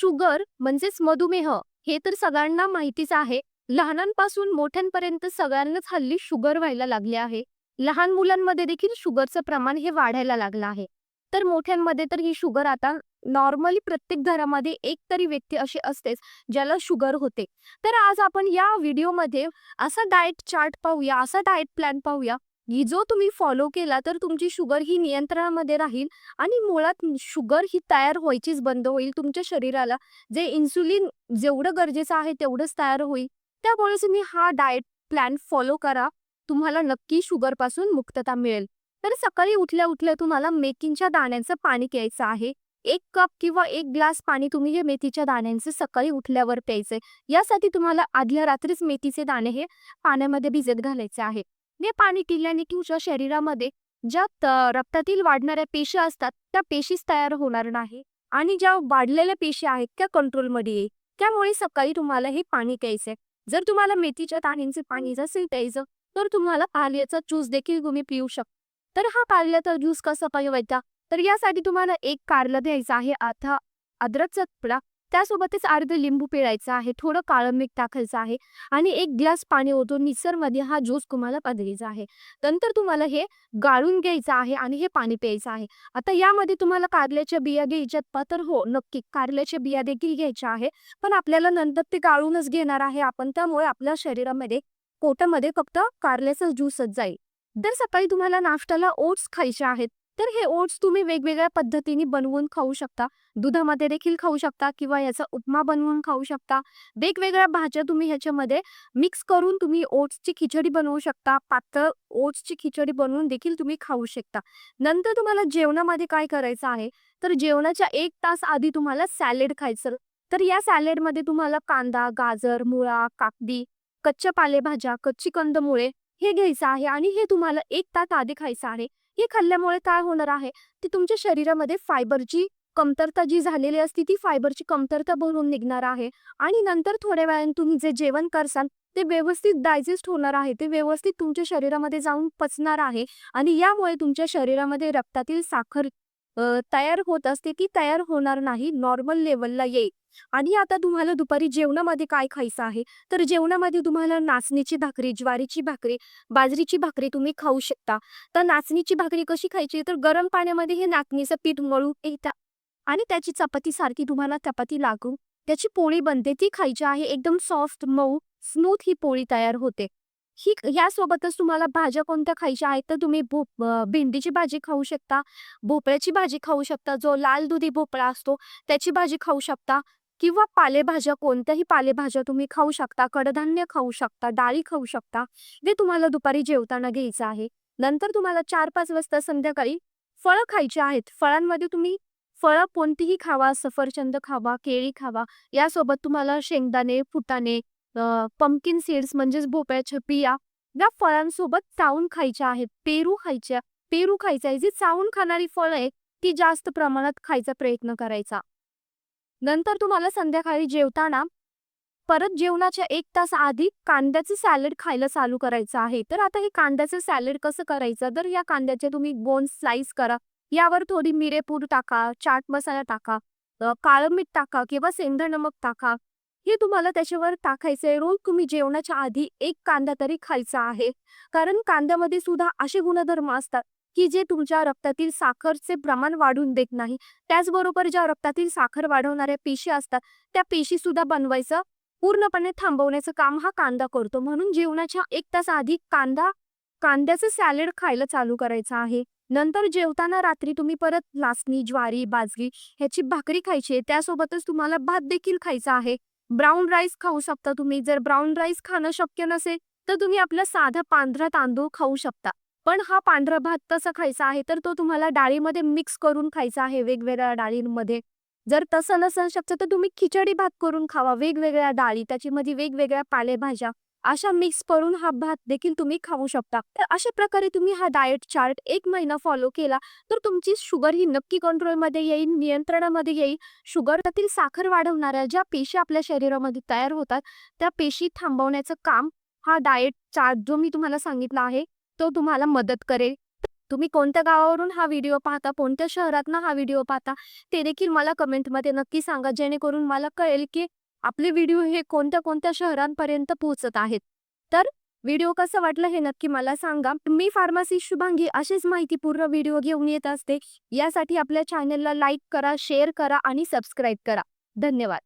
Sugar म्हणजेच मधुमेह हे तर सगळ्यांना माहितीच आहे. लहानांपासून मोठ्यांपर्यंत सगळ्यांनाच हल्ली शुगर व्हायला लागले आहे. लहान मुलांमध्ये देखील शुगरचं प्रमाण हे वाढायला लागलं आहे. तर मोठ्यांमध्ये तर ही शुगर आता नॉर्मली प्रत्येक घरामध्ये एक तरी व्यक्ती अशी असतेच ज्याला शुगर होते. तर आज आपण या व्हिडिओमध्ये असा डाएट चार्ट पाहूया, असा डाएट प्लॅन पाहूया, ही जो तुम्ही फॉलो केला तर तुमची शुगर ही नियंत्रणामध्ये राहील आणि मुळात शुगर ही तयार व्हायचीच बंद होईल. तुमच्या शरीराला जे इन्सुलिन जेवढं गरजेचं आहे तेवढंच तयार होईल. त्यामुळे तुम्ही हा डाएट प्लॅन फॉलो करा. तुम्हाला नक्की शुगरपासून मुक्तता मिळेल. तर सकाळी उठल्या-उठल्या तुम्हाला मेथीच्या दाण्यांचं पाणी प्यायचं आहे. एक कप किंवा एक ग्लास पाणी तुम्ही हे मेथीच्या दाण्यांचं सकाळी उठल्यावर प्यायचंय. यासाठी तुम्हाला आदल्या रात्रीच मेथीचे दाणे हे पाण्यामध्ये भिजत घालायचे आहे. हे पाणी पिल्याने तुमच्या शरीरामध्ये ज्या रक्तातील वाढणाऱ्या पेशी असतात त्या पेशीच तयार होणार नाही आणि ज्या वाढलेल्या पेशी आहेत त्या कंट्रोलमध्ये येईल. त्यामुळे सकाळी तुम्हाला हे पाणी प्यायचंय. जर तुम्हाला मेथीच्या दाण्यांचे पाणी नसेल प्यायचं तर तुम्हाला पाल्याचा ज्यूस देखील तुम्ही पिऊ शकता. तर हा कारल्याचा ज्यूस कसा बनवायचा? तर यासाठी तुम्हाला एक कारलं द्यायचं आहे, आता अद्रकचा तुकडा, त्यासोबतच अर्ध लिंबू पिळायचं आहे, थोडं काळं मीठ टाकायचं आहे आणि एक ग्लास पाणी ओतून मिक्सरमध्ये हा ज्यूस तुम्हाला पदरायचा आहे. नंतर तुम्हाला हे गाळून घ्यायचं आहे आणि हे पाणी प्यायचं आहे. आता यामध्ये तुम्हाला कारल्याच्या बिया घ्यायच्यात पा तर हो, नक्की कारल्याच्या बिया देखील घ्यायच्या आहे. पण आपल्याला नंतर ते गाळूनच घेणार आहे आपण. त्यामुळे आपल्या शरीरामध्ये, पोटामध्ये फक्त कारल्याचा ज्यूसच जाईल. तर सकाळी तुम्हाला नाश्त्याला ओट्स खायचे आहेत. तर हे ओट्स तुम्ही वेगवेगळ्या पद्धतीने बनवून खाऊ शकता. दुधामध्ये देखील खाऊ शकता किंवा याचा उपमा बनवून खाऊ शकता. वेगवेगळ्या भाज्या तुम्ही ह्याच्यामध्ये मिक्स करून तुम्ही ओट्सची खिचडी बनवू शकता. पातळ ओट्सची खिचडी बनवून देखील तुम्ही खाऊ शकता. नंतर तुम्हाला जेवणामध्ये काय करायचं आहे? तर जेवणाच्या एक तास आधी तुम्हाला सॅलड खायचं. तर या सॅलेडमध्ये तुम्हाला कांदा, गाजर, मुळा, काकडी, कच्च्या पालेभाज्या, कच्ची कंदमुळे हे घ्यायचं आहे आणि हे तुम्हाला एक तास आधी खायचं आहे. हे खाल्ल्यामुळे काय होणार आहे? ती तुमच्या शरीरामध्ये फायबरची कमतरता जी झालेली असते ती फायबरची कमतरता भरून निघणार आहे आणि नंतर थोड्या वेळाने तुम्ही जे जेवण करसाल ते व्यवस्थित डायजेस्ट होणार आहे. ते व्यवस्थित तुमच्या शरीरामध्ये जाऊन पचणार आहे आणि यामुळे तुमच्या शरीरामध्ये रक्तातील साखर तयार होत असते ती तयार होणार नाही, नॉर्मल लेवलला येईल. आणि आता तुम्हाला दुपारी जेवणामध्ये काय खायचं आहे? तर जेवणामध्ये तुम्हाला नाचणीची भाकरी, ज्वारीची भाकरी, बाजरीची भाकरी तुम्ही खाऊ शकता. तर नाचणीची भाकरी कशी खायची? तर गरम पाण्यामध्ये हे नाचणीचं पीठ मळून घ्यायचं आणि त्याची चपाती सारखी तुम्हाला चपाती लागून त्याची पोळी बनते ती खायची आहे. एकदम सॉफ्ट, मऊ, स्मूथ ही पोळी तयार होते. ही यासोबतच तुम्हाला भाज्या कोणत्या खायच्या आहेत? तर तुम्ही भोप भेंडीची भाजी खाऊ शकता, भोपळ्याची भाजी खाऊ शकता, जो लाल दुधी भोपळा असतो त्याची भाजी खाऊ शकता किंवा पालेभाज्या कोणत्याही पालेभाज्या तुम्ही खाऊ शकता, कडधान्य खाऊ शकता, डाळी खाऊ शकता. जे तुम्हाला दुपारी जेवताना घ्यायचं आहे. नंतर तुम्हाला 4-5 वाजता संध्याकाळी फळं खायची आहेत. फळांमध्ये तुम्ही फळं कोणतीही खावा, सफरचंद खावा, केळी खावा. यासोबत तुम्हाला शेंगदाणे, फुटाणे, पम्पकिन पंपकिन सीड्स म्हणजेच भोपळ्याच्या बिया या फळांसोबत चावून खायच्या आहेत. पेरू खायच्या पेरू खायचा आहे. जी चावून खाणारी फळं आहे ती जास्त प्रमाणात खायचा प्रयत्न करायचा. नंतर तुम्हाला संध्याकाळी जेवताना परत जेवणाच्या एक तास आधी कांद्याचं सॅलड खायला चालू करायचं आहे. तर आता हे कांद्याचं सॅलड कसं करायचं? तर या कांद्याचे तुम्ही बोन स्लाइस करा. यावर थोडी मिरेपूर टाका, चाट मसाला टाका, काळं मीठ टाका किंवा सेंध नमक टाका. हे तुम्हाला त्याच्यावर टाकायचंय. रोज तुम्ही जेवणाच्या आधी एक कांदा तरी खायचा आहे. कारण कांद्यामध्ये सुद्धा असे गुणधर्म असतात की जे तुमच्या रक्तातील साखरचे प्रमाण वाढून देत नाही. त्याचबरोबर ज्या रक्तातील साखर वाढवणाऱ्या पेशी असतात त्या पेशी सुद्धा बनवायचं पूर्णपणे थांबवण्याचं काम हा कांदा करतो. म्हणून जेवणाच्या एक तास आधी कांदा कांद्याचं सॅलड खायला चालू करायचं आहे. नंतर जेवताना रात्री तुम्ही परत लासणी ज्वारी, बाजरी ह्याची भाकरी खायची आहे. त्यासोबतच तुम्हाला भात देखील खायचा आहे. ब्राऊन राईस खाऊ शकता तुम्ही. जर ब्राऊन राईस खाणं शक्य नसेल तर तुम्ही आपला साधा पांढरा तांदूळ खाऊ शकता. पण हा पांढरा भात तसा खायचा आहे? तर तो तुम्हाला डाळीमध्ये मिक्स करून खायचा आहे वेगवेगळ्या डाळींमध्ये. जर तसं नसेल शक्य तर तुम्ही खिचडी भात करून खावा. वेगवेगळ्या डाळी, त्याच्यामध्ये वेगवेगळ्या पालेभाज्या अशा मिक्स करून हा भात देखील तुम्ही खाऊ शकता. तर अशा प्रकारे तुम्ही हा डाएट चार्ट एक महिना फॉलो केला तर तुमची शुगर ही नक्की कंट्रोलमध्ये येईल, नियंत्रणामध्ये येईल. शुगरातील साखर वाढवणाऱ्या ज्या पेशी आपल्या शरीरामध्ये तयार होतात त्या पेशी थांबवण्याचं काम हा डाएट चार्ट जो मी तुम्हाला सांगितला आहे तो तुम्हाला मदत करेल. तुम्ही कोणत्या गावावरून हा व्हिडिओ पाहता कोणत्या शहरातनं हा व्हिडिओ पाहता ते देखील मला कमेंटमध्ये नक्की सांगा जेणेकरून मला कळेल की आपले व्हिडिओ हे कोणत्या कोणत्या शहरांपर्यंत पोहोचत आहेत? तर व्हिडिओ कसं वाटलं हे नक्की मला सांगा. मी फार्मसी शुभांगी अशीच माहितीपूर्ण व्हिडिओ घेऊन येत असते. यासाठी आपल्या चॅनलला लाईक करा शेअर करा आणि सबस्क्राईब करा. धन्यवाद.